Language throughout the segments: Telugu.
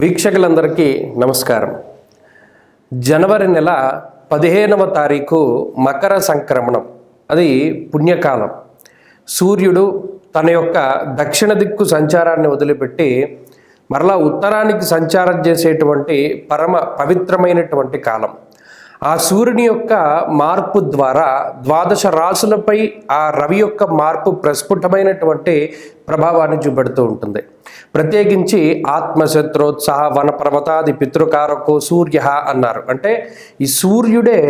వీక్షకులందరికీ నమస్కారం. జనవరి నెల పదిహేనవ తారీఖు మకర సంక్రమణం. అది పుణ్యకాలం. సూర్యుడు తన యొక్క దక్షిణ దిక్కు సంచారాన్ని వదిలిపెట్టి మరలా ఉత్తరానికి సంచారం చేసేటువంటి పరమ పవిత్రమైనటువంటి కాలం. ఆ సూర్యుని యొక్క మార్పు ద్వారా ద్వాదశ రాసులపై ఆ రవి యొక్క మార్పు ప్రస్ఫుటమైనటువంటి ప్రభావాన్ని చూపెడుతూ ఉంటుంది. ప్రత్యేకించి ఆత్మశత్రోత్సాహ వన పితృకారకు సూర్య అన్నారు. అంటే ఈ సూర్యుడే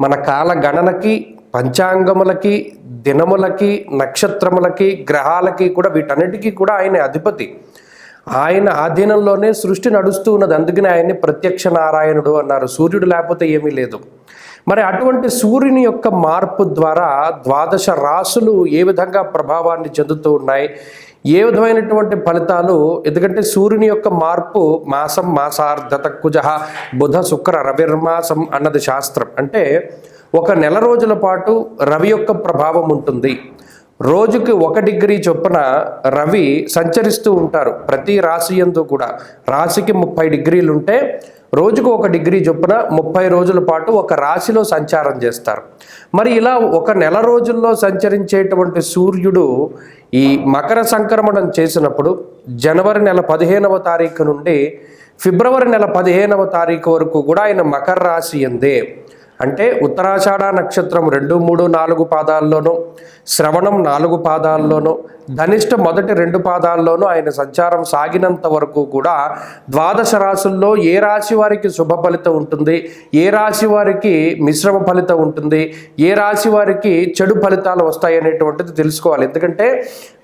మన కాల గణనకి పంచాంగములకి దినములకి నక్షత్రములకి గ్రహాలకి కూడా వీటన్నిటికీ కూడా ఆయన అధిపతి. ఆయన ఆధీనంలోనే సృష్టి నడుస్తూ ఉన్నది. అందుకనే ఆయన్ని ప్రత్యక్ష నారాయణుడు అన్నారు. సూర్యుడు లేకపోతే ఏమీ లేదు. మరి అటువంటి సూర్యుని యొక్క మార్పు ద్వారా ద్వాదశ రాసులు ఏ విధంగా ప్రభావాన్ని చెందుతూ ఉన్నాయి? ఏ విధమైనటువంటి ఫలితాలు? ఎందుకంటే సూర్యుని యొక్క మార్పు మాసం మాసార్ధత కుజ బుధ శుక్ర రవిర్మాసం అన్నది శాస్త్రం. అంటే ఒక నెల రోజుల పాటు రవి యొక్క ప్రభావం ఉంటుంది. రోజుకి ఒక డిగ్రీ చొప్పున రవి సంచరిస్తూ ఉంటారు. ప్రతి రాశి ఎందు కూడా. రాశికి ముప్పై డిగ్రీలు ఉంటే రోజుకు ఒక డిగ్రీ చొప్పున ముప్పై రోజుల పాటు ఒక రాశిలో సంచారం చేస్తారు. మరి ఇలా ఒక నెల రోజుల్లో సంచరించేటువంటి సూర్యుడు ఈ మకర సంక్రమణం చేసినప్పుడు జనవరి నెల పదిహేనవ తారీఖు నుండి ఫిబ్రవరి నెల పదిహేనవ తారీఖు వరకు కూడా ఆయన మకర రాశి ఎందే అంటే ఉత్తరాషాఢ నక్షత్రం రెండు మూడు నాలుగు పాదాల్లోనూ శ్రవణం నాలుగు పాదాల్లోనూ ధనిష్ట మొదటి రెండు పాదాల్లోనూ ఆయన సంచారం సాగినంత వరకు కూడా ద్వాదశ రాశుల్లో ఏ రాశి వారికి శుభ ఫలితం ఉంటుంది ఏ రాశి వారికి మిశ్రమ ఫలితం ఉంటుంది ఏ రాశి వారికి చెడు ఫలితాలు వస్తాయి అనేటువంటిది తెలుసుకోవాలి. ఎందుకంటే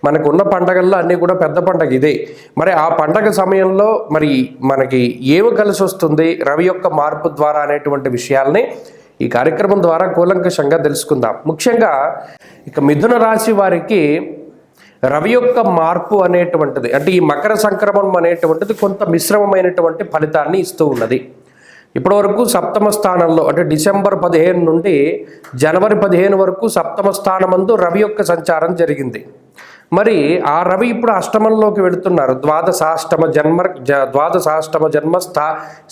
మనకు ఉన్న పండగల్లో అన్నీ కూడా పెద్ద పండగ ఇదే. మరి ఆ పండగ సమయంలో మరి మనకి ఏమి కలిసి వస్తుంది రవి యొక్క మార్పు ద్వారా అనేటువంటి విషయాల్ని ఈ కార్యక్రమం ద్వారా కూలంకషంగా తెలుసుకుందాం. ముఖ్యంగా ఇక మిథున రాశి వారికి రవి యొక్క మార్పు అనేటువంటిది అంటే ఈ మకర సంక్రమణం అనేటువంటిది కొంత మిశ్రమమైనటువంటి ఫలితాన్ని ఇస్తూ ఉన్నది. ఇప్పటివరకు సప్తమ స్థానంలో అంటే డిసెంబర్ పదిహేను నుండి జనవరి పదిహేను వరకు సప్తమ స్థానమందు రవి యొక్క సంచారం జరిగింది. మరి ఆ రవి ఇప్పుడు అష్టమంలోకి వెళుతున్నారు. ద్వాదశాష్టమ జన్మ ద్వాదశాష్టమ ద్వాదశాష్టమ జన్మస్థ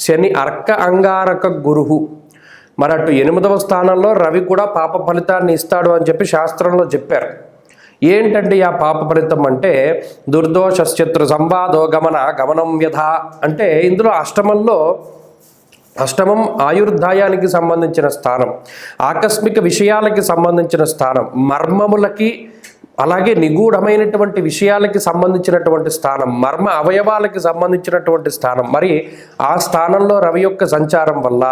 శని అర్క అంగారక గురువు. మరి అటు ఎనిమిదవ స్థానంలో రవి కూడా పాప ఫలితాన్ని ఇస్తాడు అని చెప్పి శాస్త్రంలో చెప్పారు. ఏంటండి ఆ పాప ఫలితం అంటే? దుర్దోష శత్రు సంవాదో గమన గమనం వ్యధ అంటే ఇందులో అష్టమంలో అష్టమం ఆయుర్దాయానికి సంబంధించిన స్థానం ఆకస్మిక విషయాలకి సంబంధించిన స్థానం మర్మములకి అలాగే నిగూఢమైనటువంటి విషయాలకి సంబంధించినటువంటి స్థానం మర్మ అవయవాలకి సంబంధించినటువంటి స్థానం. మరి ఆ స్థానంలో రవి యొక్క సంచారం వల్ల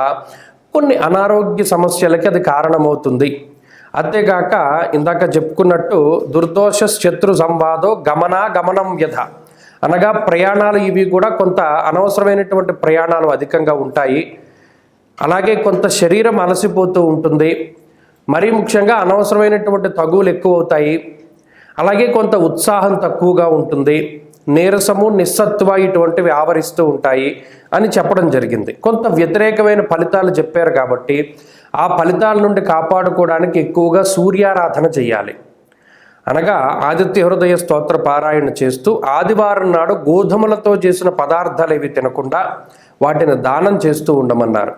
కొన్ని అనారోగ్య సమస్యలకి అది కారణమవుతుంది. అంతేగాక ఇందాక చెప్పుకున్నట్టు దుర్దోష శత్రు సంవాదో గమనా గమనం వ్యధ. అనగా ప్రయాణాలు ఇవి కూడా కొంత అనవసరమైనటువంటి ప్రయాణాలు అధికంగా ఉంటాయి. అలాగే కొంత శరీరం అలసిపోతూ ఉంటుంది. మరీ ముఖ్యంగా అనవసరమైనటువంటి తగువులు ఎక్కువ అవుతాయి అలాగే కొంత ఉత్సాహం తక్కువగా ఉంటుంది. నీరసము నిస్సత్వ ఇటువంటివి ఆవరిస్తూ ఉంటాయి. అని చెప్పడం జరిగింది. కొంత వ్యతిరేకమైన ఫలితాలు చెప్పారు కాబట్టి ఆ ఫలితాల నుండి కాపాడుకోవడానికి ఎక్కువగా సూర్యారాధన చేయాలి. అనగా ఆదిత్య హృదయ స్తోత్ర పారాయణ చేస్తూ ఆదివారం నాడు గోధుమలతో చేసిన పదార్థాలు ఇవి తినకుండా వాటిని దానం చేస్తూ ఉండమన్నారు.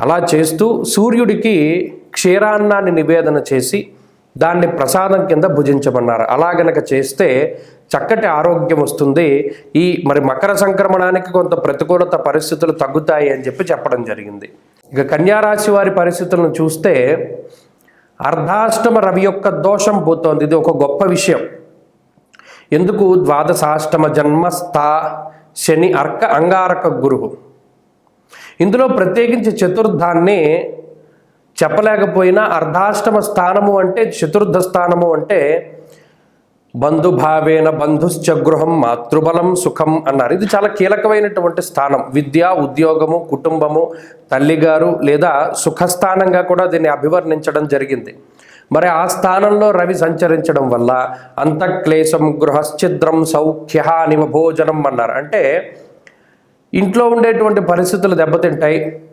అలా చేస్తూ సూర్యుడికి క్షీరాన్నాన్ని నివేదన చేసి దాన్ని ప్రసాదం కింద భుజించమన్నారు. అలా గనక చేస్తే చక్కటి ఆరోగ్యం వస్తుంది. ఈ మరి మకర సంక్రమణానికి కొంత ప్రతికూలత పరిస్థితులు తగ్గుతాయి అని చెప్పి చెప్పడం జరిగింది. ఇక కన్యారాశి వారి పరిస్థితులను చూస్తే అర్ధాష్టమ రవి యొక్క దోషం పోతోంది. ఇది ఒక గొప్ప విషయం. ఎందుకు? ద్వాదశాష్టమ జన్మస్థ శని అర్క అంగారక గురువు. ఇందులో ప్రత్యేకించి చతుర్థాన్ని చెప్పలేకపోయినా అర్ధాష్టమ స్థానము అంటే చతుర్థ స్థానము అంటే బంధుభావేన బంధుశ్చ గృహం మాతృబలం సుఖం అన్నారు. ఇది చాలా కీలకమైనటువంటి స్థానం. విద్య ఉద్యోగము కుటుంబము తల్లిగారు లేదా సుఖస్థానంగా కూడా దీన్ని అభివర్ణించడం జరిగింది. మరి ఆ స్థానంలో రవి సంచరించడం వల్ల అంతఃక్లేశం గృహశ్చిద్రం సౌఖ్య నిమ భోజనం అన్నారు. అంటే ఇంట్లో ఉండేటువంటి పరిస్థితులు దెబ్బతింటాయి.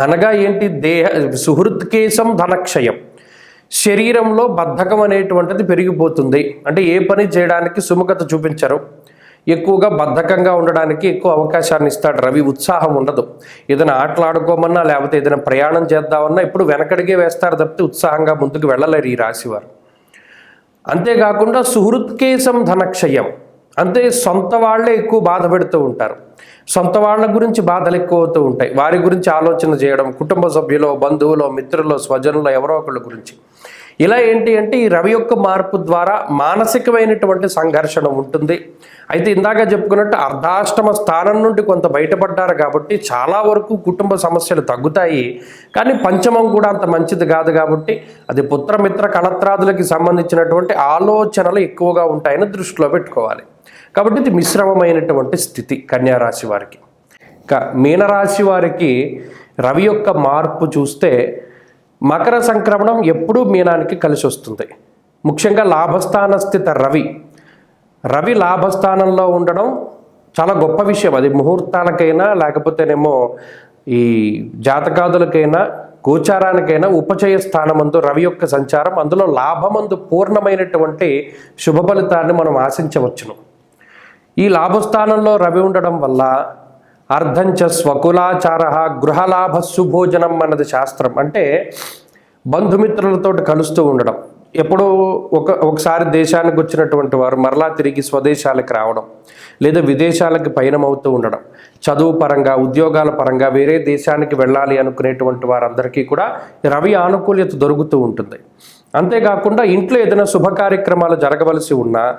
అనగా ఏంటి? దేహ సుహృత్కేశం ధనక్షయం. శరీరంలో బద్ధకం అనేటువంటిది పెరిగిపోతుంది. అంటే ఏ పని చేయడానికి సుముఖత చూపించరు. ఎక్కువగా బద్ధకంగా ఉండడానికి ఎక్కువ అవకాశాన్ని ఇస్తాడు రవి. ఉత్సాహం ఉండదు. ఏదైనా ఆటలాడుకోమన్నా లేకపోతే ఏదైనా ప్రయాణం చేద్దామన్నా ఇప్పుడు వెనకడిగే వేస్తారు తప్పితే ఉత్సాహంగా ముందుకు వెళ్ళలేరు ఈ రాశివారు. అంతేకాకుండా సుహృత్కేశం ధనక్షయం. అంతే సొంత వాళ్ళే ఎక్కువ బాధ పెడుతూ ఉంటారు. సొంత వాళ్ళ గురించి బాధలు ఎక్కువ అవుతూ ఉంటాయి. వారి గురించి ఆలోచన చేయడం కుటుంబ సభ్యులు బంధువులు మిత్రులో స్వజనులు ఎవరో ఒకళ్ళ గురించి. ఇలా ఏంటి అంటే ఈ రవి యొక్క మార్పు ద్వారా మానసికమైనటువంటి సంఘర్షణ ఉంటుంది. అయితే ఇందాక చెప్పుకున్నట్టు అర్ధాష్టమ స్థానం నుండి కొంత బయటపడ్డారు కాబట్టి చాలా వరకు కుటుంబ సమస్యలు తగ్గుతాయి. కానీ పంచమం కూడా అంత మంచిది కాదు కాబట్టి అది పుత్రమిత్ర కళత్రాదులకి సంబంధించినటువంటి ఆలోచనలు ఎక్కువగా ఉంటాయని దృష్టిలో పెట్టుకోవాలి. కాబట్టి ఇది మిశ్రమమైనటువంటి స్థితి కన్యారాశి వారికి. ఇక మీనరాశి వారికి రవి యొక్క మార్పు చూస్తే మకర సంక్రమణం ఎప్పుడూ మీనానికి కలిసి వస్తుంది. ముఖ్యంగా లాభస్థాన స్థిత రవి. రవి లాభస్థానంలో ఉండడం చాలా గొప్ప విషయం. అది ముహూర్తాలకైనా లేకపోతేనేమో ఈ జాతకాదులకైనా గోచారానికైనా ఉపచయ స్థానమందు రవి యొక్క సంచారం అందులో లాభమందు పూర్ణమైనటువంటి శుభ ఫలితాన్ని మనం ఆశించవచ్చును. ఈ లాభస్థానంలో రవి ఉండడం వల్ల అర్ధంచ స్వకులాచార గృహలాభ సుభోజనం అన్నది శాస్త్రం. అంటే బంధుమిత్రులతో కలుస్తూ ఉండడం. ఎప్పుడో ఒక ఒకసారి దేశానికి వచ్చినటువంటి వారు మరలా తిరిగి స్వదేశాలకు రావడం. లేదా విదేశాలకు పయనమవుతూ ఉండడం. చదువు పరంగా ఉద్యోగాల పరంగా వేరే దేశానికి వెళ్ళాలి అనుకునేటువంటి వారందరికీ కూడా రవి ఆనుకూల్యత దొరుకుతూ ఉంటుంది. అంతేకాకుండా ఇంట్లో ఏదైనా శుభ కార్యక్రమాలు జరగవలసి ఉన్నా